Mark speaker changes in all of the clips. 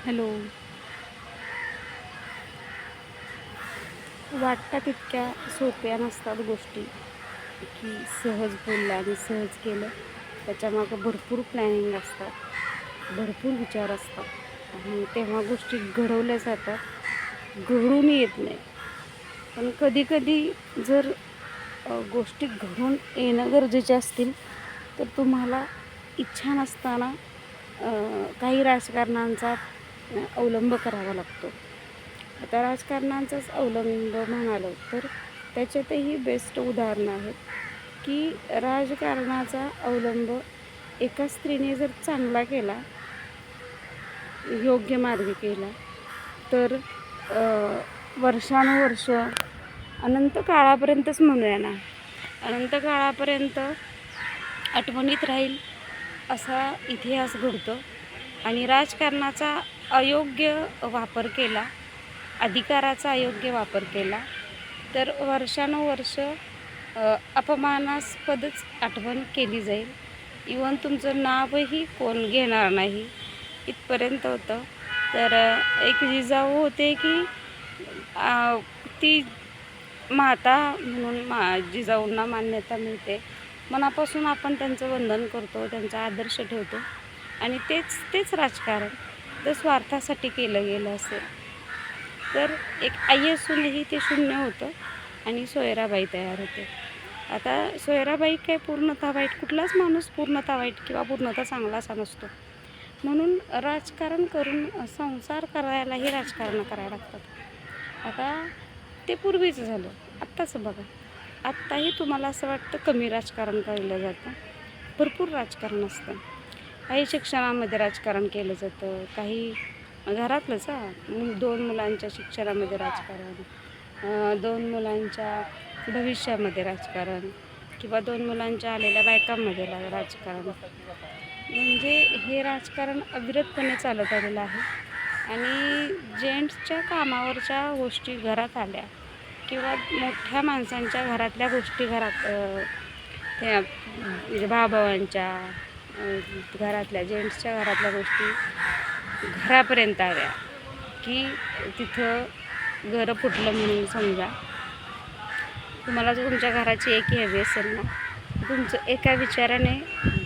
Speaker 1: Hello. वाटतात इतक्या सोप्या नसतात गोष्टी. की सहज बोललं आणि सहज केलं त्याच्यामागं भरपूर प्लॅनिंग असतात भरपूर विचार असतात. आणि तेव्हा गोष्टी घडवल्या जातात घडून येत नाही. पण कधीकधी जर गोष्टी घडून येणं गरजेचे असतील तर तुम्हाला इच्छा नसताना काही राजकारणांचा अवलंब करावा लागतो. आता राजकारणाचाच अवलंब म्हणालो तर त्याच्यातही बेस्ट उदाहरणं आहेत की राजकारणाचा अवलंब एका स्त्रीने जर चांगला केला योग्य मार्गी केला तर वर्षानुवर्ष अनंत काळापर्यंतच म्हणूया ना. अनंत काळापर्यंत आठवणीत राहील असा इतिहास घडतो आणि राजकारणाचा अयोग्य वापर केला अधिकाराचा अयोग्य वापर केला तर वर्षानुवर्ष अपमानास्पदच आठवण केली जाईल. इवन तुमचं नावही कोण घेणार नाही इथपर्यंत होतं. तर एक जिजाऊ होते की ती माता म्हणून मा जिजाऊंना मान्यता मिळते. मनापासून आपण त्यांचं वंदन करतो त्यांचा आदर्श ठेवतो. आणि तेच तेच राजकारण. जर स्वार्थासाठी केलं गेलं असेल. तर एक आई असूनही ते शून्य होतं आणि सोयराबाई तयार होते. आता सोयराबाई काय पूर्णतः वाईट? कुठलाच माणूस पूर्णतः वाईट किंवा पूर्णतः चांगला असा नसतो. म्हणून राजकारण करून संसार करायलाही राजकारण करायला लागतात. आता ते पूर्वीचं झालं. आत्ताचं बघा. आत्ताही तुम्हाला असं वाटतं कमी राजकारण केलं जातं? भरपूर राजकारण असतं. काही शिक्षणामध्ये राजकारण केलं जातं काही घरातलंच हा. दोन मुलांच्या शिक्षणामध्ये राजकारण दोन मुलांच्या भविष्यामध्ये राजकारण किंवा दोन मुलांच्या आलेल्या बायकांमध्ये राजकारण. म्हणजे हे राजकारण अविरतपणे चालत आलेलं आहे आणि जेंट्सच्या कामावरच्या गोष्टी घरात आल्या किंवा मोठ्या माणसांच्या घरातल्या गोष्टी घरात त्या म्हणजे भावाभावांच्या घरातल्या जेंट्सच्या घरातल्या गोष्टी घरापर्यंत आव्या की तिथं घरं फुटलं म्हणून समजा. तुम्हाला जर तुमच्या घराची एक हवी असेल ना तुमचं एका विचाराने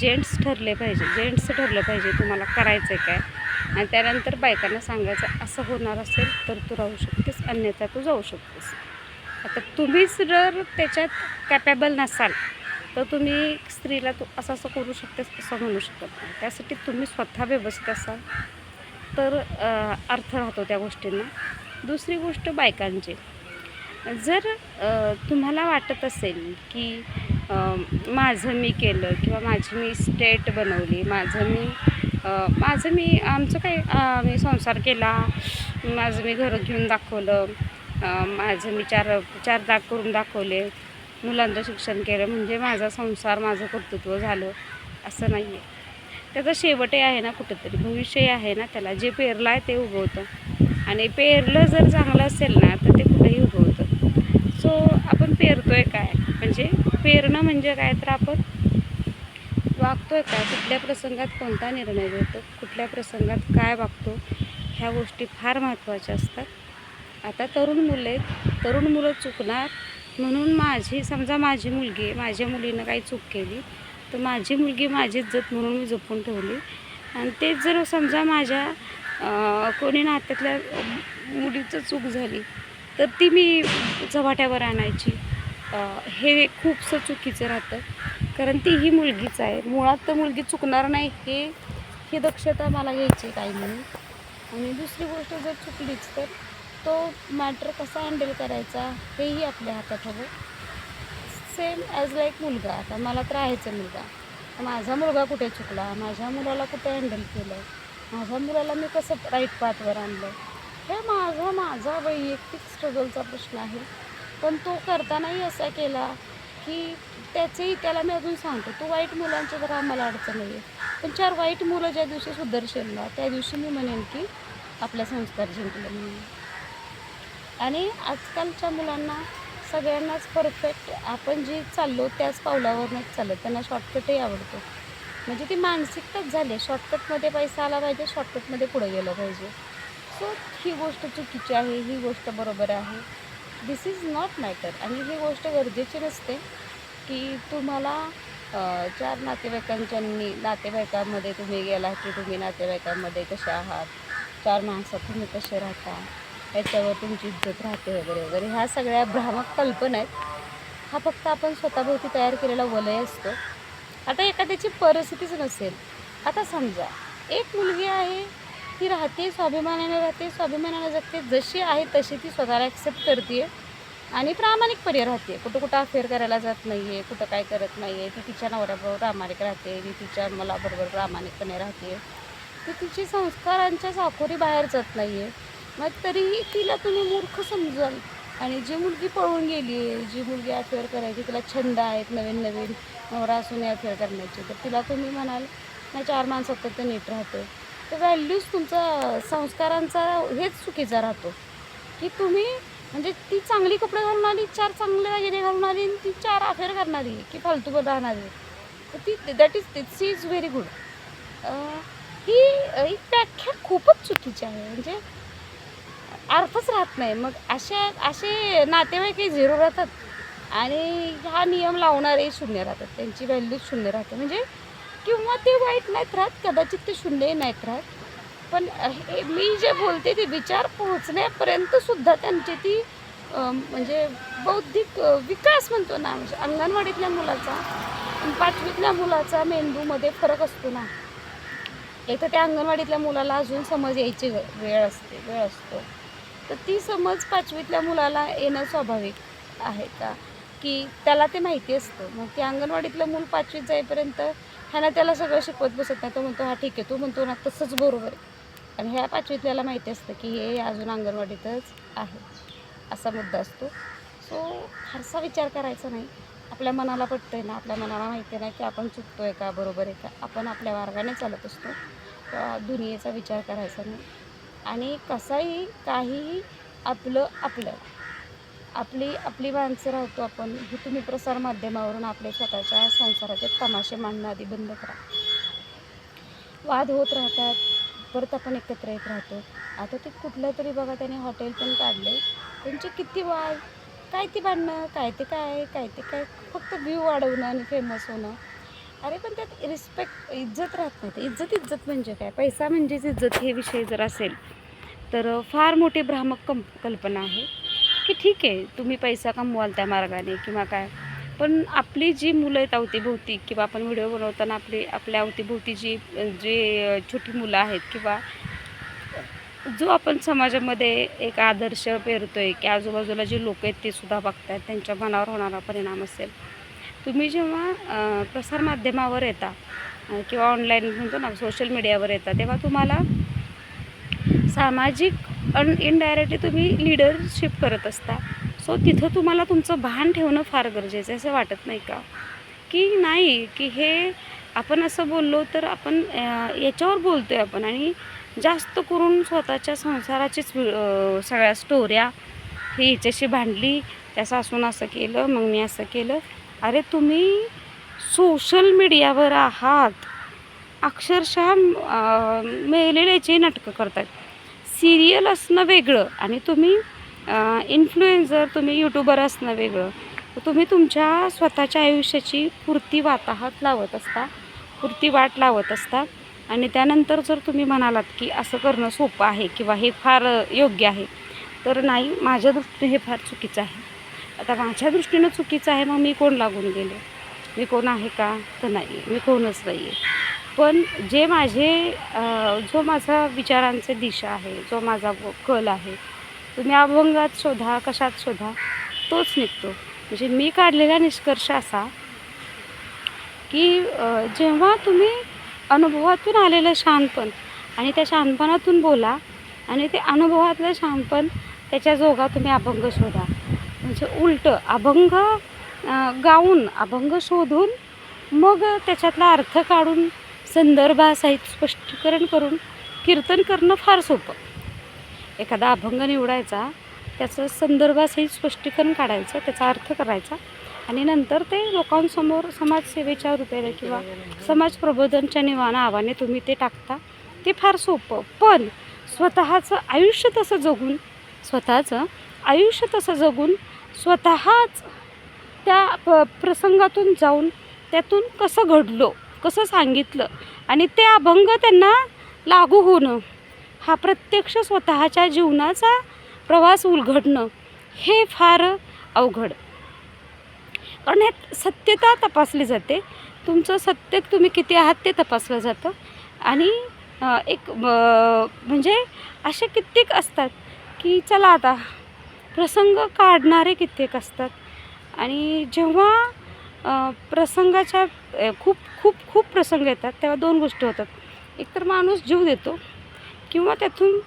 Speaker 1: जेंट्स ठरले पाहिजे जेंट्स ठरलं पाहिजे तुम्हाला करायचं आहे काय? आणि त्यानंतर बायकांना सांगायचं असं होणार असेल तर तू राहू शकतेस अन्यथा तू जाऊ शकतेस. आता तुम्हीच जर त्याच्यात कॅपेबल नसाल तर तुम्ही स्त्रीला तू असं असं करू शकतेस असं म्हणू शकत नाही. त्यासाठी तुम्ही स्वतः व्यवस्थित असाल. तर अर्थ राहतो त्या गोष्टींना. दुसरी गोष्ट बायकांची. जर तुम्हाला वाटत असेल की माझं मी केलं किंवा माझी मी स्टेट बनवली माझं मी माझं मी आमचं काय मी संसार केला माझं मी घरं घेऊन दाखवलं माझं मी चार चार दाग करून दाखवले मुलांचं शिक्षण केलं. म्हणजे माझा संसार माझं कर्तृत्व झालं. असं नाही आहे त्याचा शेवटही आहे ना कुठंतरी. भविष्यही आहे ना त्याला. जे पेरलं आहे ते उगवतं. आणि पेरलं जर चांगलं असेल ना तर ते कुठेही उगवतं. सो आपण पेरतोय काय? म्हणजे पेरणं म्हणजे काय तर आपण वागतोय काय? कुठल्या प्रसंगात कोणता निर्णय घेतो? कुठल्या प्रसंगात काय वागतो? ह्या गोष्टी फार महत्त्वाच्या असतात. आता तरुण मुले तरुण मुलं चुकणार म्हणून माझी समजा माझी मुलगी आहे माझ्या मुलीनं काही चूक केली तर माझी मुलगी माझी इज्जत म्हणून मी जपून ठेवली. आणि तेच जर समजा माझ्या कोणी नात्यातल्या मुलीचं चूक झाली तर ती मी चव्हाट्यावर आणायची. हे खूपसं चुकीचं राहतं. कारण ती ही मुलगीच आहे. मुळात तर मुलगी चुकणार नाही हे ही दक्षता मला घ्यायची काही म्हणून. आणि दुसरी गोष्ट जर चुकलीच तर? तो मॅटर कसा हँडल करायचा हेही आपल्या हातात हवं. सेम ॲज लाईक मुलगा. आता मला तर आहेच मुलगा. माझा मुलगा कुठे चुकला? माझ्या मुलाला कुठे हँडल केलं? माझ्या मुलाला मी कसं राईट पाथवर आणलं? हे माझा माझा वैयक्तिक स्ट्रगलचा प्रश्न आहे. पण तो करतानाही असा केला की त्याचंही त्याला मी अजून सांगतो. तू वाईट मुलांच्या जरा आम्हाला अडचण नाही आहे पण चार वाईट मुलं ज्या दिवशी सुदर्शन त्या दिवशी मी म्हणेन की आपला संस्कार जिंकले म्हणून. आणि आजकालच्या मुलांना सगळ्यांनाच परफेक्ट आपण जी चाललो त्याच पावलावरनंच चालत त्यांना शॉर्टकटही आवडतो. म्हणजे ती मानसिकताच झाली आहे. शॉर्टकटमध्ये पैसा आला पाहिजे शॉर्टकटमध्ये पुढे गेलं पाहिजे. सो ही गोष्ट चुकीची आहे ही गोष्ट बरोबर आहे. दिस इज नॉट मॅटर आणि ही गोष्ट गरजेची नसते की तुम्हाला चार नातेवाईकांच्यांनी नातेवाईकांमध्ये तुम्ही गेला की तुम्ही नातेवाईकांमध्ये कसे आहात? चार माणसात तुम्ही कसे राहता? याच्यावर तुमची इज्जत राहते वगैरे वगैरे. ह्या सगळ्या भ्रामक कल्पना आहेत. हा फक्त आपण स्वतःभोवती तयार केलेला वलय असतो. आता एखाद्याची परिस्थितीच नसेल. आता समजा एक मुलगी आहे ती राहते स्वाभिमानाने राहते स्वाभिमानाने जगते जशी आहे तशी ती स्वतःला ॲक्सेप्ट करते आणि प्रामाणिकपणे राहते कुठं कुठं अफेअर करायला जात नाही आहे कुठं काय करत नाही आहे ती तिच्या नवऱ्याबरोबर प्रामाणिक राहते ती तिच्या मुलाबरोबर प्रामाणिकपणे राहते ती तिची संस्कारांच्या साखोरी बाहेर जात नाही आहे मग तरीही तिला तुम्ही मूर्ख समजाल. आणि जी मुलगी पळून गेली आहे जी मुलगी अफेअर करायची तिला छंद आहेत नवीन नवीन नवरा असून अफेअर करण्याचे. तर तिला तुम्ही म्हणाल नाही चार माणसात तर ते नीट राहते तर व्हॅल्यूज तुमचा संस्कारांचा हेच चुकीचा राहतो. की तुम्ही म्हणजे ती चांगली कपडे घालून आली चार चांगले दागिने घालून आली आणि ती चार अफेअर करणारी की फालतू राहणारी तर ती that is this is very good ही ही व्याख्या खूपच चुकीची आहे. म्हणजे अर्थच राहत नाही. मग अशा असे नातेवाईकही झिरो राहतात. आणि हा नियम लावणारे शून्य राहतात. त्यांची व्हॅल्यू शून्य राहते. म्हणजे किंवा ते वाईट नाहीत राहत कदाचित ते शून्यही नाहीत राहत. पण हे मी जे बोलते ते विचार पोहोचण्यापर्यंत सुद्धा त्यांची ती म्हणजे बौद्धिक विकास म्हणतो ना म्हणजे अंगणवाडीतल्या मुलाचा पाचवीतल्या मुलाचा मेंदूमध्ये फरक असतो ना. एक तर त्या अंगणवाडीतल्या मुलाला अजून समज यायची वेळ असते वेळ असतो. तर ती समज पाचवीतल्या मुलाला येणं स्वाभाविक आहे का? की त्याला ते माहिती असतं. मग ते अंगणवाडीतलं मूल पाचवीत जाईपर्यंत ह्यानं त्याला सगळं शिकवत बसत नाही. तो म्हणतो हा ठीक आहे. तू म्हणतो ना तसंच बरोबर आहे. आणि ह्या पाचवीतल्याला माहिती असतं की हे अजून अंगणवाडीतच आहे असा मुद्दा असतो. सो फारसा विचार करायचा नाही. आपल्या मनाला पटतं आहे ना आपल्या मनाला माहिती नाही की आपण चुकतो आहे का बरोबर आहे का? आपण आपल्या मार्गाने चालत असतो. दुनियेचा विचार करायचा नाही. आणि कसाही काहीही आपलं आपलं. आपली आपली माणसं राहतो आपण. हे तुम्ही प्रसारमाध्यमावरून आपले स्वतःच्या संसाराचे तमाशे मांडणं आधी बंद करा. वाद होत राहतात. परत आपण एकत्र येत राहतो. आता ते कुठलं तरी बघा त्याने हॉटेल पण काढले. त्यांचे किती वाद. काय ते भांडणं? काय ते काय? काय ते काय? फक्त व्ह्यू वाढवणं आणि फेमस होणं. अरे पण त्यात रिस्पेक्ट इज्जत राहत नाही. इज्जत इज्जत म्हणजे काय? पैसा म्हणजेच इज्जत हे विषय जर असेल तर फार मोठी भ्रामक कं कल्पना आहे की ठीक आहे तुम्ही पैसा कमवाल त्या मार्गाने किंवा काय. पण आपली जी मुलं आहेत अवतीभोवती किंवा आपण व्हिडिओ बनवताना आपली आपल्या अवतीभोवती जी जे छोटी मुलं आहेत किंवा जो आपण समाजामध्ये एक आदर्श पेरतो आहे की आजूबाजूला जे लोक आहेत ते सुद्धा बघतायत त्यांच्या मनावर होणारा परिणाम असेल. तुम्ही जेव्हा प्रसारमाध्यमावर येता किंवा ऑनलाईन म्हणतो ना सोशल मीडियावर येता तेव्हा तुम्हाला सामाजिक अन इनडायरेक्टली तुम्ही लिडरशिप करत असता. सो तिथं तुम्हाला तुमचं भान ठेवणं फार गरजेचं आहे असं वाटत नाही का? की नाही की हे आपण असं बोललो तर आपण याच्यावर बोलतो आहे आपण आणि जास्त करून स्वतःच्या संसाराचीच सगळ्या स्टोऱ्या ही हिच्याशी भांडली त्या सासून असं केलं मग मी असं केलं अरे तुम्ही सोशल मीडियावर आहात. अक्षरशः मेलेल्याचे नाटकं करतात सिरियल असणं वेगळं आणि तुम्ही इन्फ्लुएन्झर तुम्ही यूट्यूबर असणं वेगळं. तर तुम्ही तुमच्या स्वतःच्या आयुष्याची पुरती वाताहात लावत असता. पुरती वाट लावत असता. आणि त्यानंतर जर तुम्ही म्हणालात की असं करणं सोपं आहे किंवा हे फार योग्य आहे तर नाही माझ्या दृष्टीने हे फार चुकीचं आहे. आता माझ्या दृष्टीनं चुकीचं आहे मग मी कोण लागून गेले? मी कोण आहे का? तर नाही मी कोणच नाही आहे पण जे माझे जो माझा विचारांचे दिशा आहे जो माझा व- कल आहे तुम्ही अभंगात शोधा कशात शोधा तोच निघतो. म्हणजे मी काढलेला निष्कर्ष असा की जेव्हा तुम्ही अनुभवातून आलेलं शहाणपण आणि त्या शहाणपणातून बोला आणि ते अनुभवातलं शहाणपण त्याच्या जोगा तुम्ही अभंग शोधा. म्हणजे उलटं अभंग गाऊन अभंग शोधून मग त्याच्यातला अर्थ काढून संदर्भासहित स्पष्टीकरण करून कीर्तन करणं फार सोपं. एखादा अभंग निवडायचा त्याचं संदर्भासहित स्पष्टीकरण काढायचं त्याचा अर्थ करायचा आणि नंतर ते लोकांसमोर समाजसेवेच्या रूपेने किंवा समाज प्रबोधनच्या निवा नावाने तुम्ही ते टाकता ते फार सोपं. पण स्वतःचं आयुष्य तसं जगून स्वतःचं आयुष्य तसं जगून स्वतःच त्या प प्रसंगातून जाऊन त्यातून कसं घडलो कसं सांगितलं आणि ते अभंग त्यांना लागू होणं हा प्रत्यक्ष स्वतःच्या जीवनाचा प्रवास उलगडणं हे फार अवघड. कारण ह्यात सत्यता तपासली जाते. तुमचं सत्य तुम्ही किती आहात ते तपासलं जातं. आणि एक म्हणजे असे कित्येक असतात की चला आता प्रसंग काढणारे कित्येक असतात. आणि जेव्हा प्रसंगाच्या खूप खूप खूप प्रसंग येतात तेव्हा दोन गोष्टी होतात. एकतर माणूस जीव देतो किंवा त्यातून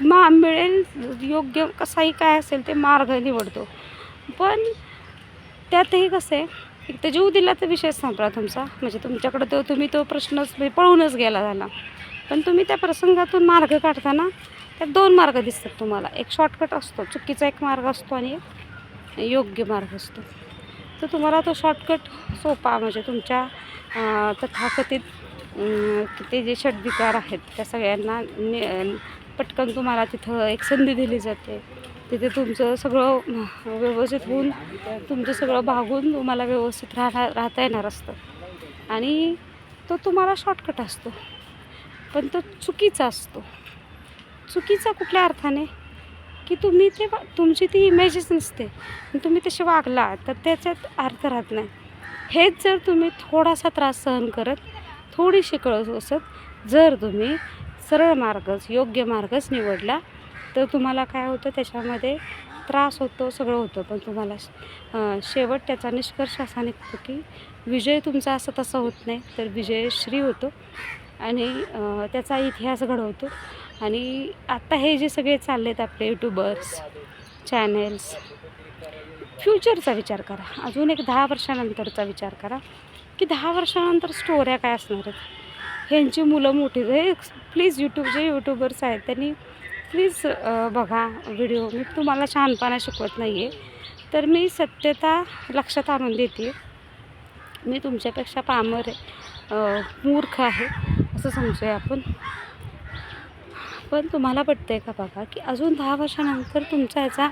Speaker 1: मा मिळेल योग्य कसाही काय असेल ते मार्ग निवडतो. पण त्यातही कसं आहे एक तर जीव दिला तर विषय संपला तुमचा. म्हणजे तुमच्याकडं तो तुम्ही तो प्रश्नच म्हणजे पळूनच गेला झाला. पण तुम्ही त्या प्रसंगातून मार्ग काढताना त्यात दोन मार्ग दिसतात तुम्हाला. एक शॉर्टकट असतो चुकीचा एक मार्ग असतो आणि एक योग्य मार्ग असतो. तर तुम्हाला तो शॉर्टकट सोपा म्हणजे तुमच्या तथाकथित ते जे षडविकार आहेत त्या सगळ्यांना पटकन तुम्हाला तिथं एक संधी दिली जाते. तिथे तुमचं सगळं व्यवस्थित होऊन तुमचं सगळं भागून तुम्हाला व्यवस्थित राहणार राहता येणार असतं. आणि तो तुम्हाला शॉर्टकट असतो. पण तो चुकीचा असतो. चुकीचा कुठल्या अर्थाने? की तुम्ही ते तुमची ती इमेजच नसते. तुम्ही तसे वागला तर त्याच्यात अर्थ राहत नाही. हेच जर तुम्ही थोडासा त्रास सहन करत थोडीशी कळत असत जर तुम्ही सरळ मार्गच योग्य मार्गच निवडला तर तुम्हाला काय होतं त्याच्यामध्ये त्रास होतो सगळं होतं. पण तुम्हाला शेवट त्याचा निष्कर्ष असा निघतो की विजय तुमचा असं तसा होत नाही तर विजय श्री होतो. आणि त्याचा इतिहास घडवतो. आणि आता हे जे सगळे चालले आहेत आपले यूट्यूबर्स चॅनेल्स फ्युचरचा विचार करा. अजून एक दहा वर्षानंतरचा विचार करा. की दहा वर्षानंतर स्टोऱ्या काय असणार आहेत? ह्यांची मुलं मोठी हे प्लीज यूट्यूब जे यूट्यूबर्स आहेत त्यांनी प्लीज बघा व्हिडिओ मी तुम्हाला छानपणा शिकवत नाही आहे तर मी सत्यता लक्षात आणून देते. मी तुमच्यापेक्षा पामर आहे. मूर्ख आहे. असं समजूया आपण. पण तुम्हाला पटतं आहे का बाबा की अजून दहा वर्षानंतर तुमचा याचा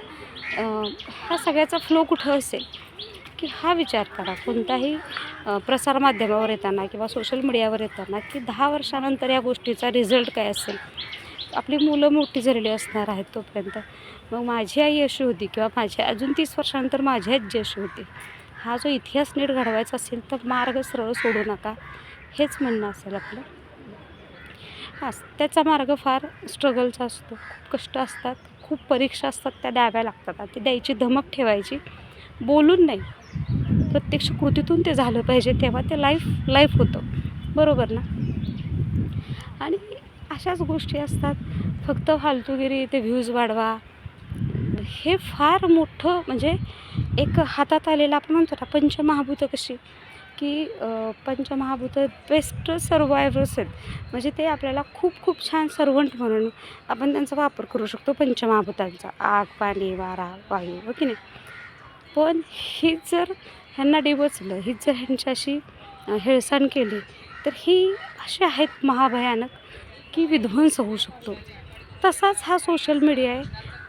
Speaker 1: हा सगळ्याचा फ्लो कुठं असेल? की हा विचार करा. कोणताही प्रसारमाध्यमावर येताना किंवा सोशल मीडियावर येताना की दहा वर्षानंतर या गोष्टीचा रिझल्ट काय असेल? आपली मुलं मोठी झालेली असणार आहेत तोपर्यंत. मग माझी आई अशी होती किंवा माझी अजून तीस वर्षानंतर माझी आजी अशी होती. हा जो इतिहास नीट घडवायचा असेल तर मार्ग सरळ सोडू नका. हेच म्हणणं असेल आपलं. अस त्याचा मार्ग फार स्ट्रगलचा असतो. खूप कष्ट असतात. खूप परीक्षा असतात त्या द्याव्या लागतात. ती द्यायची धमक ठेवायची. बोलून नाही. प्रत्यक्ष कृतीतून ते झालं पाहिजे तेव्हा ते लाईफ लाईफ होतं. बरोबर ना? आणि अशाच गोष्टी असतात. फक्त फालतूगिरी ते व्ह्यूज वाढवा. हे फार मोठं म्हणजे एक हातात आलेलं आपण म्हणतो ना पंचमहाभूत कशी? की पंचमहाभूत बेस्ट सर्वायव्हर्स आहेत. म्हणजे ते आपल्याला खूप खूप छान सर्वंट म्हणून आपण त्यांचा वापर करू शकतो पंचमहाभूतांचा. आग पाणी वारा वायू हो की नाही? पण हीच जर ह्यांना डिवचलं हीच जर ह्यांच्याशी हेळसाण हेळसांड केली तर ही अशी आहेत महाभयानक की विध्वंस होऊ शकतो. तसाच हा सोशल मीडिया आहे.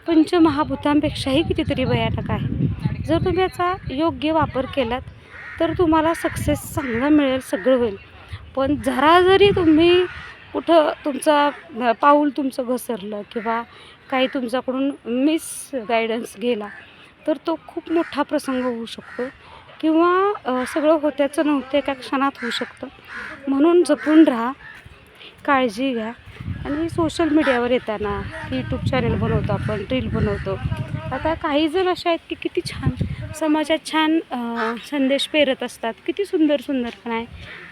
Speaker 1: पंचमहाभूतांपेक्षाही कितीतरी भयानक आहे. जर तुम्ही याचा योग्य वापर केलात तर तुम्हाला सक्सेस चांगला मिळेल सगळं होईल. पण जरा जरी तुम्ही कुठं तुमचा पाऊल तुमचं घसरलं किंवा काही तुमच्याकडून मिस गायडन्स गेला तर तो खूप मोठा प्रसंग होऊ शकतो किंवा सगळं होत्याचं नव्हतं एका क्षणात होऊ शकतं. म्हणून जपून राहा काळजी घ्या आणि सोशल मीडियावर येताना यूट्यूब चॅनल बनवतो आपण रील बनवतो. आता काही जण असे आहेत की किती छान समाजात छान संदेश पेरत असतात. किती सुंदर सुंदर पण आहे.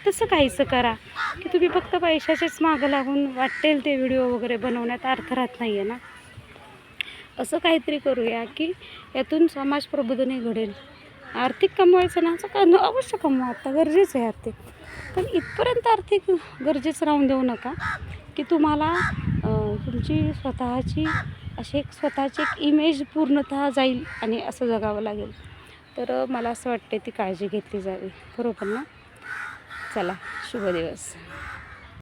Speaker 1: तसं काहीचं करा की तुम्ही फक्त पैशाचेच मागं लागून वाटेल ते व्हिडिओ वगैरे बनवण्यात अर्थ राहत नाही आहे ना? असं काहीतरी करूया की यातून समाज प्रबोधनही घडेल. आर्थिक कमवायचं ना असं करणं अवश्य कमवा. आता गरजेचं आहे आर्थिक. पण इथपर्यंत आर्थिक गरजेचं राहून देऊ नका की तुम्हाला तुमची स्वतःची अशी एक स्वतःची एक इमेज पूर्णतः जाईल आणि असं जगावं लागेल. तर मला असं वाटते ती काळजी घेतली जावी. बरोबर ना? चला शुभ दिवस.